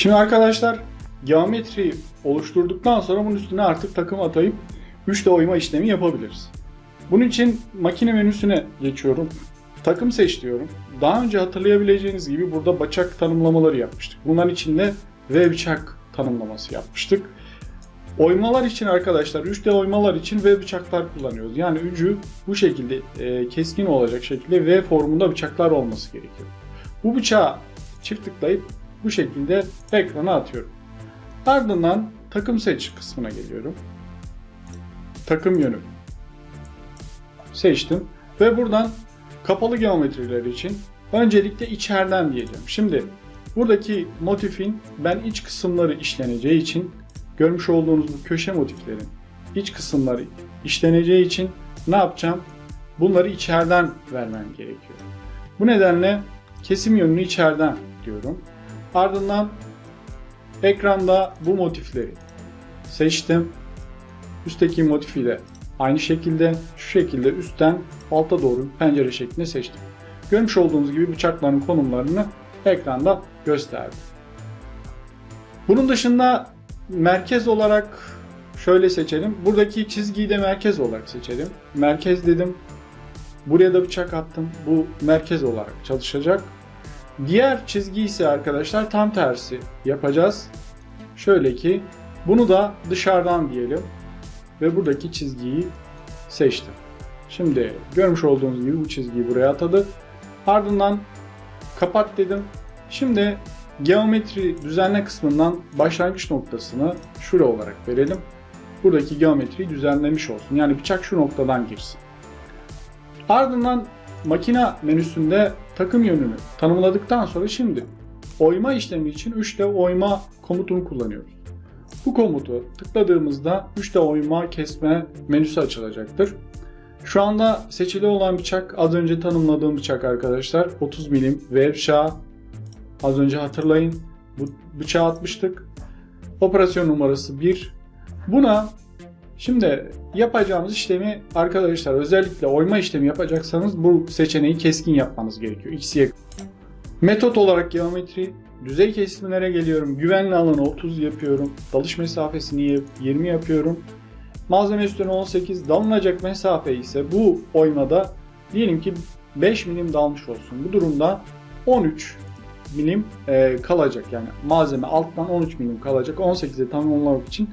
Şimdi arkadaşlar geometri oluşturduktan sonra bunun üstüne artık takım atayıp 3D oyma işlemi yapabiliriz. Bunun için makine menüsüne geçiyorum. Takım seç diyorum. Daha önce hatırlayabileceğiniz gibi burada bıçak tanımlamaları yapmıştık. Bunların içinde V bıçak tanımlaması yapmıştık. Oymalar için arkadaşlar 3D oymalar için V bıçaklar kullanıyoruz. Yani ucu bu şekilde e, keskin olacak şekilde V formunda bıçaklar olması gerekiyor. Bu bıçağı çift tıklayıp bu şekilde ekrana atıyorum. Ardından takım seç kısmına geliyorum. Takım yönü seçtim ve buradan kapalı geometriler için öncelikle içeriden diyeceğim. Şimdi buradaki motifin ben iç kısımları işleneceği için görmüş olduğunuz bu köşe motiflerin iç kısımları işleneceği için ne yapacağım? Bunları içeriden vermem gerekiyor. Bu nedenle kesim yönünü içeriden diyorum. Ardından ekranda bu motifleri seçtim. Üstteki motifi de aynı şekilde şu şekilde üstten alta doğru pencere şeklinde seçtim. Görmüş olduğunuz gibi bıçakların konumlarını ekranda gösterdim. Bunun dışında merkez olarak şöyle seçelim. Buradaki çizgiyi de merkez olarak seçelim. Merkez dedim. Buraya da bıçak attım. Bu merkez olarak çalışacak. Diğer çizgi ise arkadaşlar tam tersi yapacağız. Şöyle ki bunu da dışarıdan diyelim ve buradaki çizgiyi seçtim. Şimdi görmüş olduğunuz gibi bu çizgiyi buraya atadı. Ardından kapat dedim. Şimdi geometri düzenle kısmından başlangıç noktasını şura olarak verelim. Buradaki geometriyi düzenlemiş olsun. Yani bıçak şu noktadan girsin. Ardından makina menüsünde takım yönünü tanımladıktan sonra şimdi oyma işlemi için 3D oyma komutunu kullanıyoruz. Bu komutu tıkladığımızda 3D oyma kesme menüsü açılacaktır. Şu anda seçili olan bıçak az önce tanımladığım bıçak arkadaşlar. 30 milim V bıçağı. Az önce hatırlayın. Bu bıçağı atmıştık. Operasyon numarası 1. Buna şimdi yapacağımız işlemi arkadaşlar özellikle oyma işlemi yapacaksanız bu seçeneği keskin yapmanız gerekiyor. X'ye Metot olarak geometri, düzey kesimlere geliyorum. Güvenli alanı 30 yapıyorum. Dalış mesafesini 20 yapıyorum. Malzeme üstüne 18, dalınacak mesafe ise bu oymada diyelim ki 5 milim dalmış olsun. Bu durumda 13 milim e, kalacak yani malzeme alttan 13 milim kalacak. 18'e tamamlamak için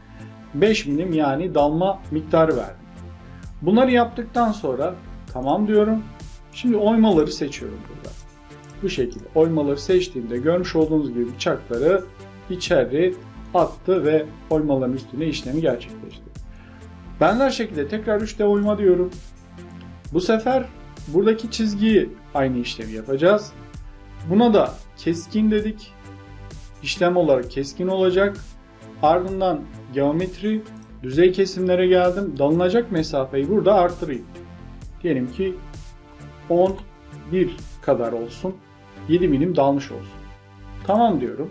5 milim yani dalma miktarı verdim. Bunları yaptıktan sonra tamam diyorum. Şimdi oymaları seçiyorum burada. Bu şekilde oymaları seçtiğimde görmüş olduğunuz gibi bıçakları içeri attı ve oymaların üstüne işlemi gerçekleştirdi. Benzer şekilde tekrar 3D oyma diyorum. Bu sefer buradaki çizgiyi aynı işlemi yapacağız. Buna da keskin dedik. İşlem olarak keskin olacak. Ardından geometri, düzey kesimlere geldim. Dalınacak mesafeyi burada artırayım. Diyelim ki 11 kadar olsun. 7 milim dalmış olsun. Tamam diyorum.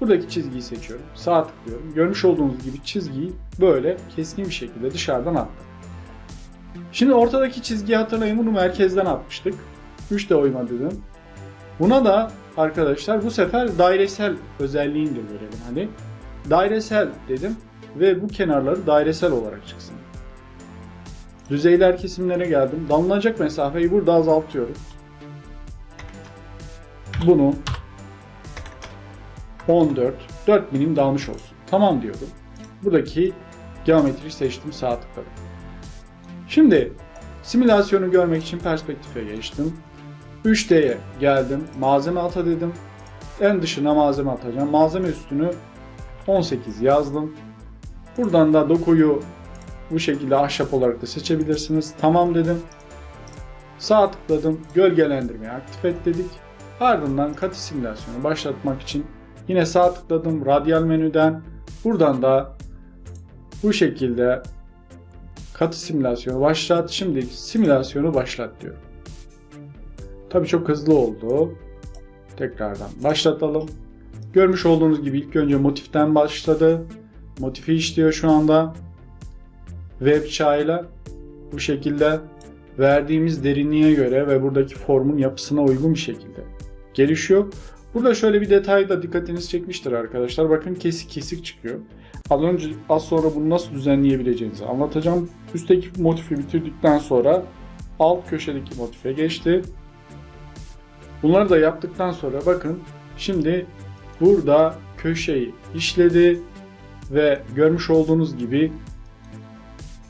Buradaki çizgiyi seçiyorum. Sağ tıklıyorum. Görmüş olduğunuz gibi çizgiyi böyle keskin bir şekilde dışarıdan attım. Şimdi ortadaki çizgiyi hatırlayın bunu merkezden atmıştık. 3 de oyma dedim. Buna da arkadaşlar bu sefer dairesel özelliğini de verelim hani. Dairesel dedim ve bu kenarları dairesel olarak çıksın. Düzeyler kesimlere geldim. Damlanacak mesafeyi burada azaltıyorum. Bunu 14, 4 milim dalmış olsun. Tamam diyorum. Buradaki geometriyi seçtim, sağ tıkladım. Şimdi simülasyonu görmek için perspektife geçtim. 3D'ye geldim, malzeme ata dedim. En dışına malzeme atacağım. Malzeme üstünü 18 yazdım. Buradan da dokuyu bu şekilde ahşap olarak da seçebilirsiniz. Tamam dedim. Sağ tıkladım. Gölgelendirmeyi aktif et dedik. Ardından katı simülasyonu başlatmak için yine sağ tıkladım radyal menüden. Buradan da bu şekilde katı simülasyonu başlat. Şimdi simülasyonu başlat diyorum. Tabi çok hızlı oldu. Tekrardan başlatalım. Görmüş olduğunuz gibi ilk önce motiften başladı. Motifi işliyor şu anda. Web çağıyla bu şekilde verdiğimiz derinliğe göre ve buradaki formun yapısına uygun bir şekilde gelişiyor. Burada şöyle bir detay da dikkatinizi çekmiştir arkadaşlar. Bakın kesik kesik çıkıyor. Az önce az sonra bunu nasıl düzenleyebileceğinizi anlatacağım. Üstteki motifi bitirdikten sonra alt köşedeki motife geçti. Bunları da yaptıktan sonra bakın şimdi burada köşeyi işledi ve görmüş olduğunuz gibi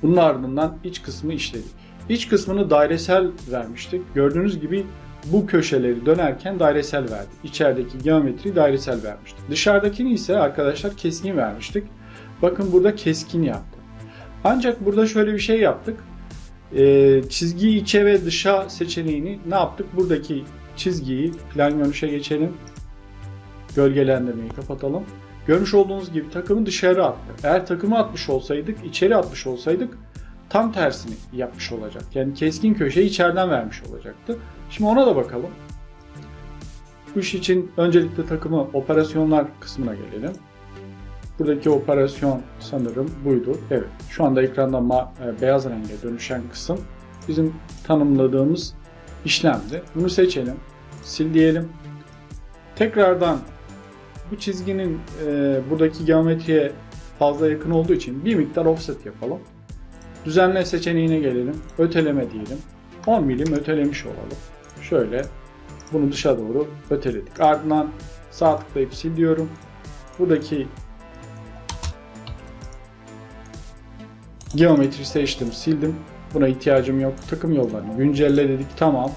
bunun ardından iç kısmı işledi. İç kısmını dairesel vermiştik. Gördüğünüz gibi bu köşeleri dönerken dairesel verdi. İçerideki geometri dairesel vermiştik. Dışarıdakini ise arkadaşlar keskin vermiştik. Bakın burada keskin yaptı. Ancak burada şöyle bir şey yaptık. Ee, çizgiyi içe ve dışa seçeneğini ne yaptık? Buradaki çizgiyi plan görünüşe geçelim. Gölgelendirmeyi kapatalım. Görmüş olduğunuz gibi takımı dışarı attı. Eğer takımı atmış olsaydık, içeri atmış olsaydık tam tersini yapmış olacak. Yani keskin köşeyi içeriden vermiş olacaktı. Şimdi ona da bakalım. Bu iş için öncelikle takımı operasyonlar kısmına gelelim. Buradaki operasyon sanırım buydu. Evet. Şu anda ekranda e, beyaz renge dönüşen kısım bizim tanımladığımız işlemdi. Bunu seçelim. Sil diyelim. Tekrardan bu çizginin e, buradaki geometriye fazla yakın olduğu için bir miktar offset yapalım. Düzenle seçeneğine gelelim. Öteleme diyelim. 10 milim ötelemiş olalım. Şöyle bunu dışa doğru öteledik. Ardından sağ tıklayıp sil diyorum. Buradaki geometri seçtim, sildim. Buna ihtiyacım yok. Takım yollarını güncelle dedik. Tamam.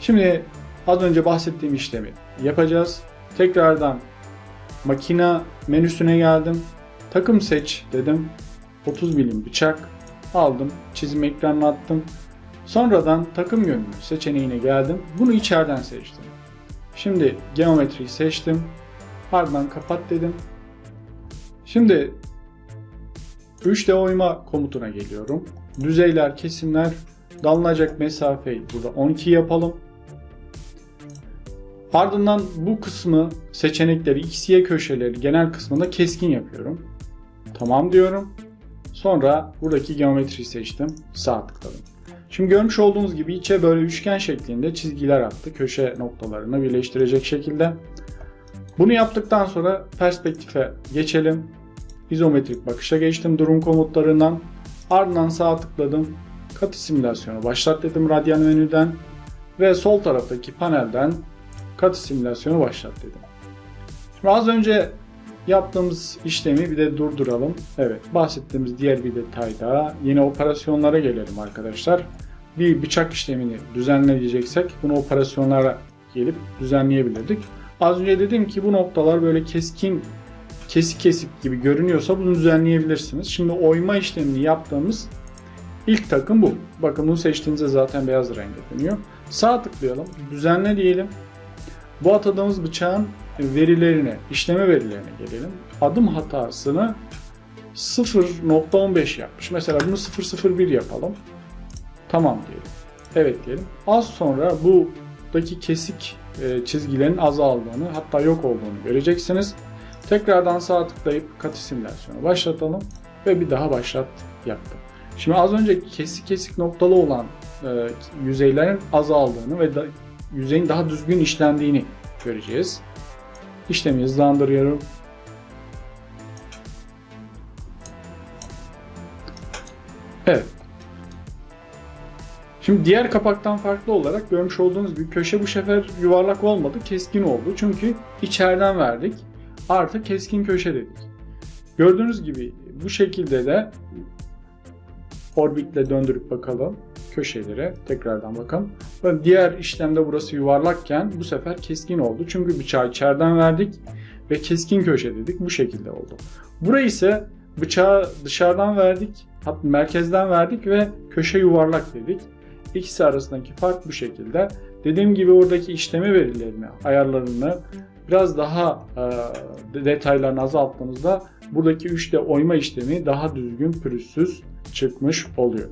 Şimdi az önce bahsettiğim işlemi yapacağız. Tekrardan makina menüsüne geldim. Takım seç dedim. 30 milim bıçak aldım. Çizim ekranına attım. Sonradan takım yönünü seçeneğine geldim. Bunu içeriden seçtim. Şimdi geometriyi seçtim. Ardından kapat dedim. Şimdi 3D oyma komutuna geliyorum. Düzeyler, kesimler, dalınacak mesafeyi burada 12 yapalım. Ardından bu kısmı seçenekleri x, y köşeleri genel kısmında keskin yapıyorum. Tamam diyorum. Sonra buradaki geometriyi seçtim. Sağ tıkladım. Şimdi görmüş olduğunuz gibi içe böyle üçgen şeklinde çizgiler attı. Köşe noktalarını birleştirecek şekilde. Bunu yaptıktan sonra perspektife geçelim. İzometrik bakışa geçtim durum komutlarından. Ardından sağ tıkladım. Katı simülasyonu başlat dedim radyan menüden. Ve sol taraftaki panelden katı simülasyonu başlat dedim. Şimdi az önce yaptığımız işlemi bir de durduralım. Evet bahsettiğimiz diğer bir detay daha. Yine operasyonlara gelelim arkadaşlar. Bir bıçak işlemini düzenleyeceksek bunu operasyonlara gelip düzenleyebilirdik. Az önce dedim ki bu noktalar böyle keskin kesik kesik gibi görünüyorsa bunu düzenleyebilirsiniz. Şimdi oyma işlemini yaptığımız ilk takım bu. Bakın bunu seçtiğinizde zaten beyaz renge dönüyor. Sağ tıklayalım. Düzenle diyelim. Bu atadığımız bıçağın verilerine, işleme verilerine gelelim. Adım hatasını 0.15 yapmış. Mesela bunu 001 yapalım. Tamam diyelim. Evet diyelim. Az sonra buradaki kesik e, çizgilerin azaldığını hatta yok olduğunu göreceksiniz. Tekrardan sağ tıklayıp katı simülasyonu başlatalım ve bir daha başlat yaptım. Şimdi az önce kesik kesik noktalı olan e, yüzeylerin azaldığını ve da, yüzeyin daha düzgün işlendiğini göreceğiz. İşlemi hızlandırıyorum. Evet. Şimdi diğer kapaktan farklı olarak görmüş olduğunuz gibi köşe bu sefer yuvarlak olmadı, keskin oldu. Çünkü içeriden verdik. Artı keskin köşe dedik. Gördüğünüz gibi bu şekilde de orbitle döndürüp bakalım köşelere tekrardan. Ve diğer işlemde burası yuvarlakken bu sefer keskin oldu. Çünkü bıçağı içeriden verdik ve keskin köşe dedik. Bu şekilde oldu. Burayı ise bıçağı dışarıdan verdik. Hatta merkezden verdik ve köşe yuvarlak dedik. İkisi arasındaki fark bu şekilde. Dediğim gibi oradaki işleme verilerini, ayarlarını biraz daha e, detaylarını azalttığınızda buradaki 3D oyma işlemi daha düzgün, pürüzsüz çıkmış oluyor.